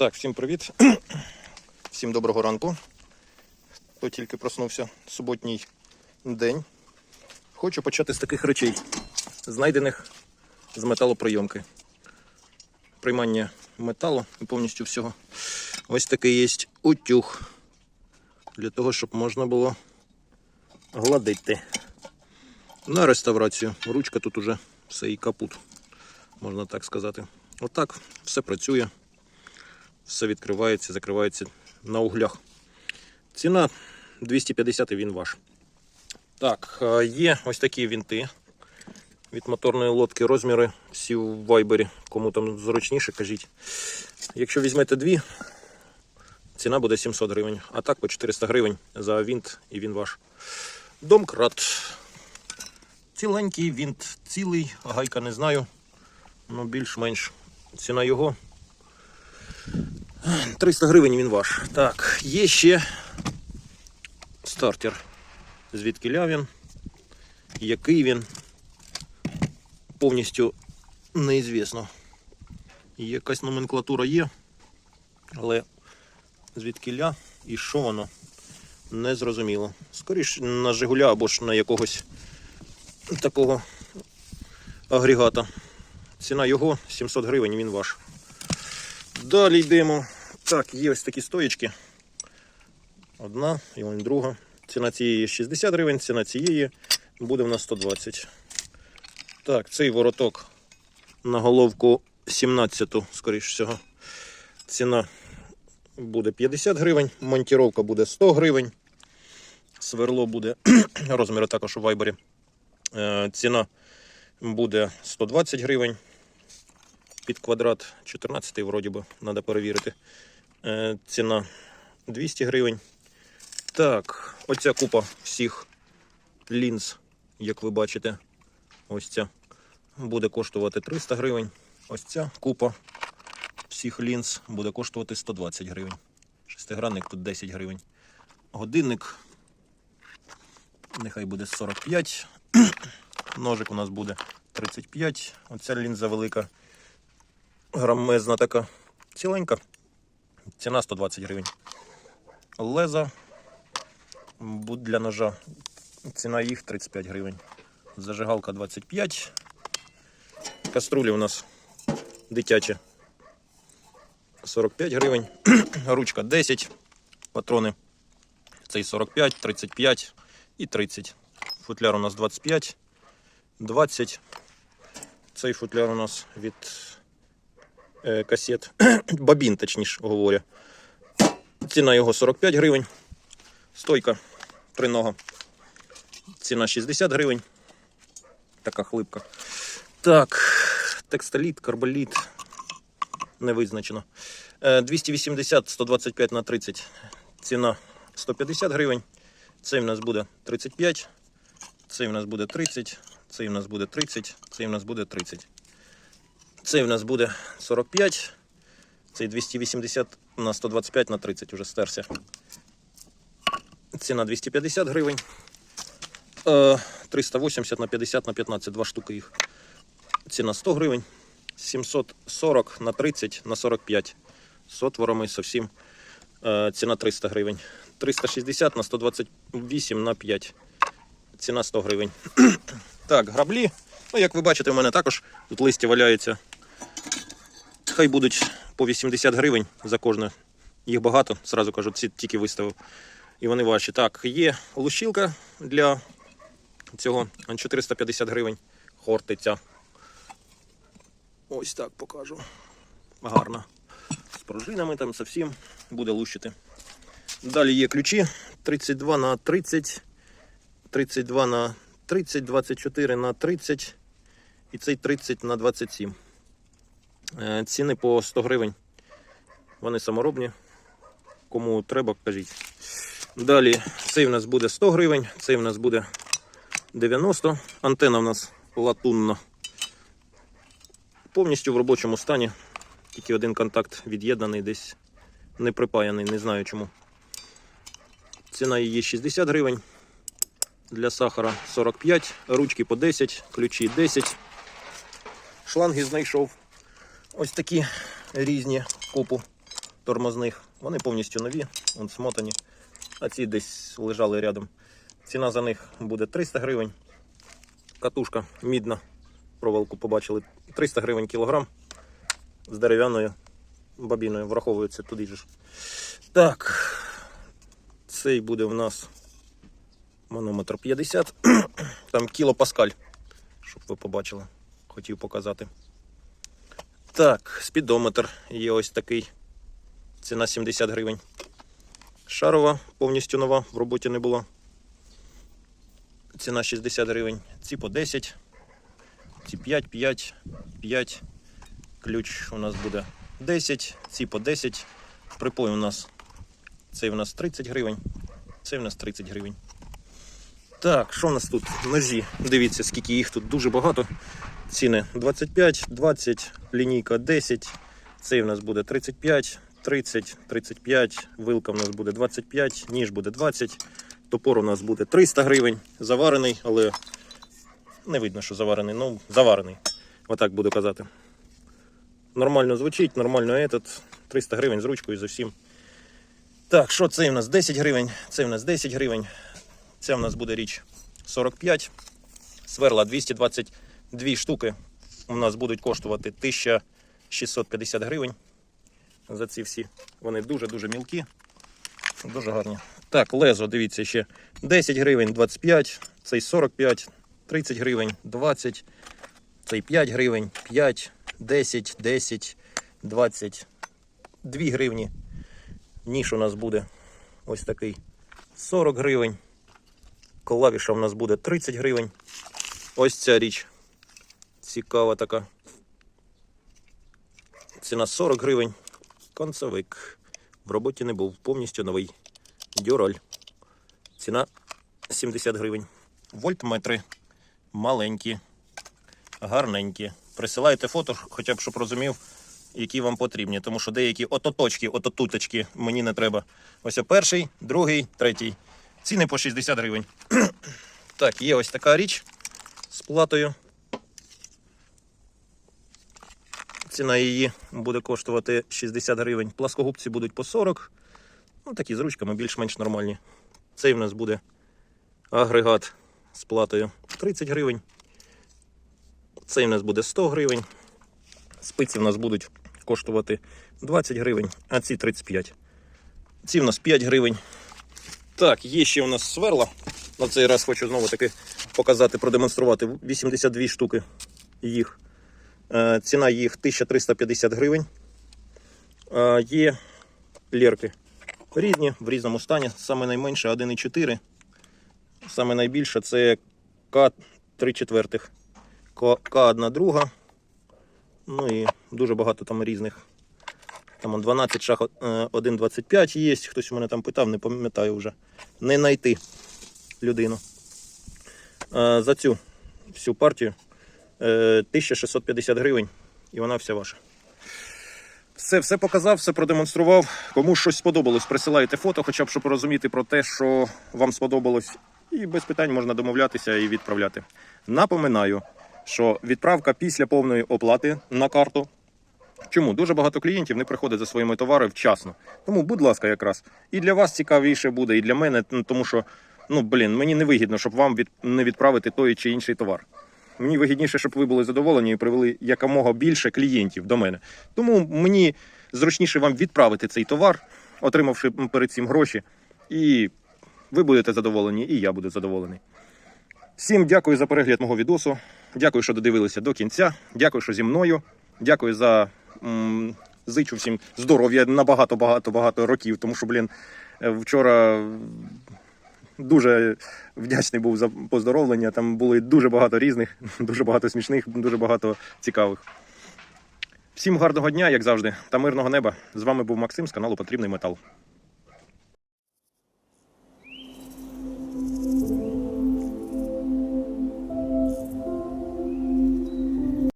Так, всім привіт. Всім доброго ранку. Хто тільки проснувся суботній день. Хочу почати з таких речей, знайдених з металопройомки. Приймання металу і повністю всього. Ось такий є утюг. Для того, щоб можна було гладити. На реставрацію. Ручка тут уже все і капут, можна так сказати. Отак все працює все відкривається, закривається на углях. Ціна 250 і він ваш. Так, е, є ось такі вінти від моторної лодки. Розміри всі в вайбері. Кому там зручніше, кажіть. Якщо візьмете дві, ціна буде 700 гривень. А так по 400 гривень за вінт і він ваш. Домкрат. Ціленький вінт, цілий, гайка не знаю. Ну, більш-менш ціна його 300 гривень він ваш. Так, є ще стартер. Звідки він, який він, повністю неізвісно. Якась номенклатура є, але звідки ля і що воно не зрозуміло. Скоріш на Жигуля або ж на якогось такого агрегата. Ціна його 700 гривень, він ваш. Далі йдемо. Так, є ось такі стоєчки. Одна і вон друга. Ціна цієї 60 гривень, ціна цієї буде в нас 120. Так, цей вороток на головку 17, скоріш всього. Ціна буде 50 гривень, монтіровка буде 100 гривень. Сверло буде розміру також у вайбері. Е, Ціна буде 120 гривень під квадрат 14 вроді би, треба перевірити. Е, ціна 200 гривень. Так, оця купа всіх лінз, як ви бачите, ось ця буде коштувати 300 гривень. Ось ця купа всіх лінз буде коштувати 120 гривень. Шестигранник тут 10 гривень. Годинник нехай буде 45. Ножик у нас буде 35. Оця лінза велика грамезна така ціленька. Ціна 120 гривень. Леза для ножа. Ціна їх 35 гривень. Зажигалка 25. Каструлі у нас дитячі 45 гривень. Ручка 10. Патрони. Цей 45, 35 і 30. Футляр у нас 25, 20. Цей футляр у нас від касет. Бабін, точніше говоря. Ціна його 45 гривень. Стойка тринога. Ціна 60 гривень. Така хлипка. Так, текстоліт, карболіт. Не визначено. Е, 280, 125 на 30. Ціна 150 гривень. Цей в нас буде 35. Цей в нас буде 30. Цей в нас буде 30. Цей в нас буде 30. Цей в нас буде 45. Цей 280 на 125 на 30 уже стерся. Ціна 250 гривень. Е, 380 на 50 на 15, два штуки їх. Ціна 100 гривень. 740 на 30 на 45. З отворами зовсім. Е, Ціна 300 гривень. 360 на 128 на 5. Ціна 100 гривень. Так, граблі. Ну, як ви бачите, у мене також тут листя валяється. Хай будуть по 80 гривень за кожне. Їх багато, зразу кажу, ці тільки виставив. І вони ваші. Так, є лущилка для цього 450 гривень. Хортиця. Ось так покажу. Гарна. З пружинами там зовсім буде лущити. Далі є ключі 32 на 30, 32 на 30, 24 на 30 і цей 30 на 27. Е, Ціни по 100 гривень. Вони саморобні. Кому треба, кажіть. Далі цей в нас буде 100 гривень, цей в нас буде 90. Антена в нас латунна. Повністю в робочому стані. Тільки один контакт від'єднаний, десь не припаяний, не знаю чому. Ціна її 60 гривень. Для сахара 45, ручки по 10, ключі 10. Шланги знайшов. Ось такі різні купу. тормозних. Вони повністю нові, вон смотані, а ці десь лежали рядом. Ціна за них буде 300 гривень. Катушка мідна, проволоку побачили. 300 гривень кілограм з дерев'яною бабіною, враховується туди ж. Так, цей буде в нас манометр 50, там кілопаскаль, щоб ви побачили, хотів показати. Так, спідометр є ось такий. Ціна 70 гривень. Шарова повністю нова, в роботі не була. Ціна 60 гривень. Ці по 10. Ці 5, 5, 5. Ключ у нас буде 10, ці по 10. Припой у нас цей у нас 30 гривень. Цей у нас 30 гривень. Так, що у нас тут? Ножі. Дивіться, скільки їх тут дуже багато. Ціни 25, 20, лінійка 10. Цей у нас буде 35, 30, 35, вилка у нас буде 25, ніж буде 20, топор у нас буде 300 гривень, заварений, але не видно, що заварений, ну заварений. Отак буду казати. Нормально звучить, нормально этот. 300 гривень з ручкою з усім. Так, що це у нас 10 гривень, це у нас 10 гривень. Це у нас буде річ 45. Сверла 222 штуки. У нас будуть коштувати 1650 гривень. За ці всі. Вони дуже-дуже мілкі. Дуже гарні. Так, лезо, дивіться, ще 10 гривень, 25, цей 45, 30 гривень, 20, цей 5 гривень, 5, 10, 10, 20, 2 гривні. Ніж у нас буде ось такий 40 гривень. Клавіша у нас буде 30 гривень. Ось ця річ. Цікава така. Ціна 40 гривень. Концевик. В роботі не був. Повністю новий. Дюраль. Ціна 70 гривень. Вольтметри. Маленькі. Гарненькі. Присилайте фото, хоча б щоб розумів, які вам потрібні. Тому що деякі ототочки, ототуточки мені не треба. Ось перший, другий, третій. Ціни по 60 гривень. так, є ось така річ з платою. Ціна її буде коштувати 60 гривень. Пласкогубці будуть по 40. Ну, такі з ручками більш-менш нормальні. Цей в нас буде агрегат з платою 30 гривень. Цей в нас буде 100 гривень. Спиці в нас будуть коштувати 20 гривень, а ці 35. Ці в нас 5 гривень. Так, є ще у нас сверла. На цей раз хочу знову таки показати, продемонструвати 82 штуки їх. Е, Ціна їх 1350 гривень. Е, Є лірки різні, в різному стані. Саме найменше 1,4. Саме найбільше це К3 четвертих. К1 друга. Ну і дуже багато там різних. Там 12 шах 1,25 є. Хтось у мене там питав, не пам'ятаю вже. Не знайти людину. Е, За цю всю партію е, 1650 гривень, і вона вся ваша. Все, все показав, все продемонстрував. Кому щось сподобалось, присилайте фото, хоча б щоб розуміти про те, що вам сподобалось. І без питань можна домовлятися і відправляти. Напоминаю, що відправка після повної оплати на карту. Чому? Дуже багато клієнтів не приходять за своїми товарами вчасно. Тому, будь ласка, якраз. І для вас цікавіше буде, і для мене, тому що, ну, блін, мені не вигідно, щоб вам від... не відправити той чи інший товар. Мені вигідніше, щоб ви були задоволені і привели якомога більше клієнтів до мене. Тому мені зручніше вам відправити цей товар, отримавши перед цим гроші, і ви будете задоволені, і я буду задоволений. Всім дякую за перегляд мого відосу. Дякую, що додивилися до кінця. Дякую, що зі мною. Дякую за м, зичу всім здоров'я на багато багато багато років. Тому що, блін, е, вчора дуже вдячний був за поздоровлення. Там були дуже багато різних, дуже багато смішних, дуже багато цікавих. Всім гарного дня, як завжди, та мирного неба. З вами був Максим з каналу Потрібний Метал.